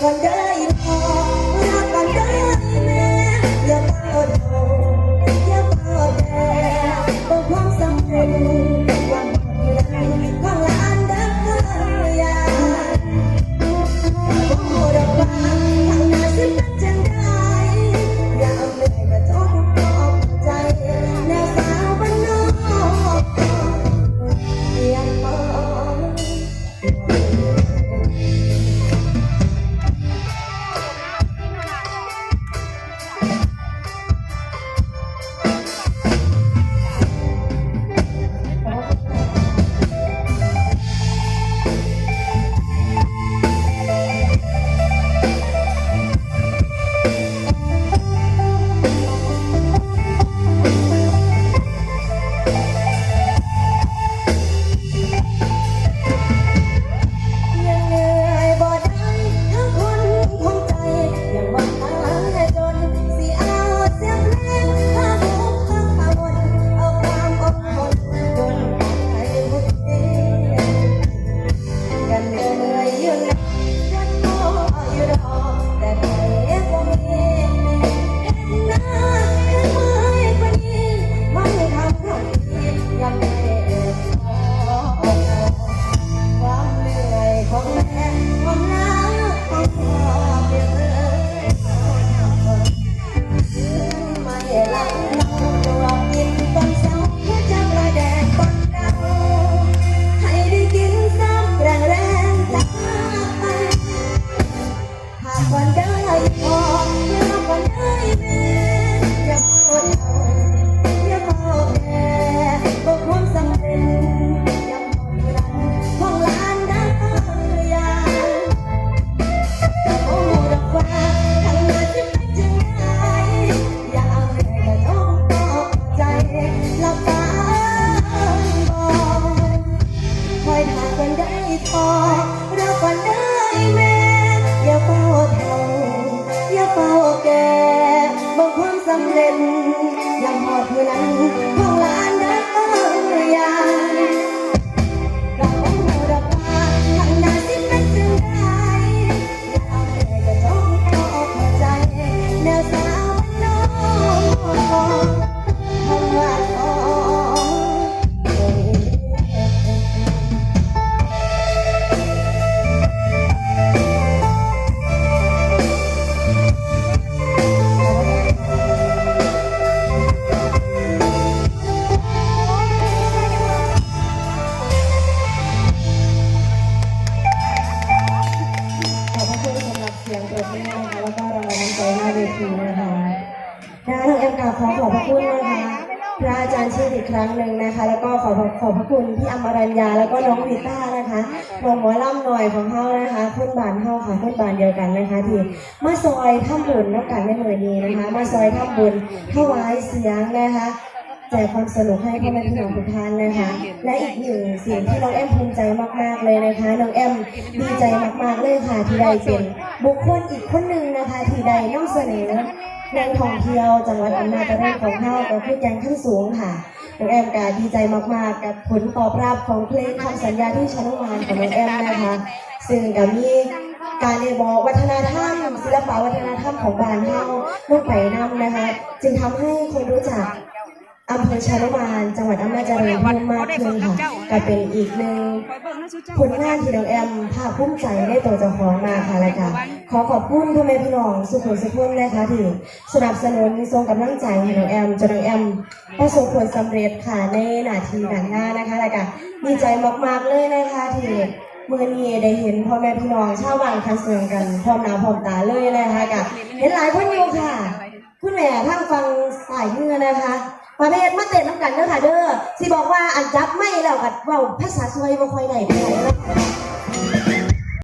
คนเด้พอ เฝ้าแก่บางความสำเร็จยังหอดเท่านั้น อขอบพระคุณนะคะพระอาจารย์ชื่ออีกครั้งหนึ่งนะคะ แล้วก็ขอขอบพระคุณพี่อมรัญญาแล้วก็น้องวีต้านะคะวงหมอล่ำหน่อยของเฮานะคะคุณบานเฮาค่ะคุณบานเดียวกันนะคะที่มาซอยทำบุญแล้วกันในมือนี้นะคะ มาซอยทำบุญถวายเสียงนะคะแจกความสนุกให้พ่อแม่พี่น้องทุกท่านนะคะ และอีกหนึ่งสิ่งที่น้องแอมภูมิใจมากๆเลยนะคะน้องแอมดีใจมากๆเลยค่ะที่ได้เป็นบุคคลอีกคนหนึ่งนะคะที่ได้นำเสนอ เมืองท่องเที่ยวจังหวัดอำนาจเจริญของเฮากับพี่แกงขั้นสูงค่ะน้องแอมก็ดีใจมากๆ กับผลตอบรับของเพลงคำสัญญาที่ชั้นวานของน้องแอมนะคะซึ่งกับมีการเรียนบอกวัฒนธรรมศิลปะวัฒนธรรมของบ้านเฮาลงไปนำนะคะ จึงทำให้คนรู้จัก อำเภอชานุมานจังหวัดอำนาจเจริญเพิ่มมากขึ้นค่ะก็เป็นอีกหนึ่งคอยเบิ่งนะสุเจ้าผลงานที่น้องแอมภาคภูมิใจได้ตัวเจ้าของมาค่ะรายการขอขอบคุณพ่อแม่พี่น้องสุขุมสุขุมนะคะที่สนับสนุนทรงกำลังใจให้น้องแอมจนน้องแอมประสบผลสำเร็จค่ะในหน้าที่การงานนะคะรายการดีใจมากๆเลยนะคะที่เมื่อนี้ได้เห็นพ่อแม่พี่น้องชาวบ้านคันเสืองกันพร้อมหน้าพร้อมตาเลยนะคะกับเห็นหลายคนอยู่ค่ะ คุณแม่ทางฟังสายเมือนะคะ แล้วกัดเว้าภาษาสวยบ่ค่อยได้เท่าไหร่นะ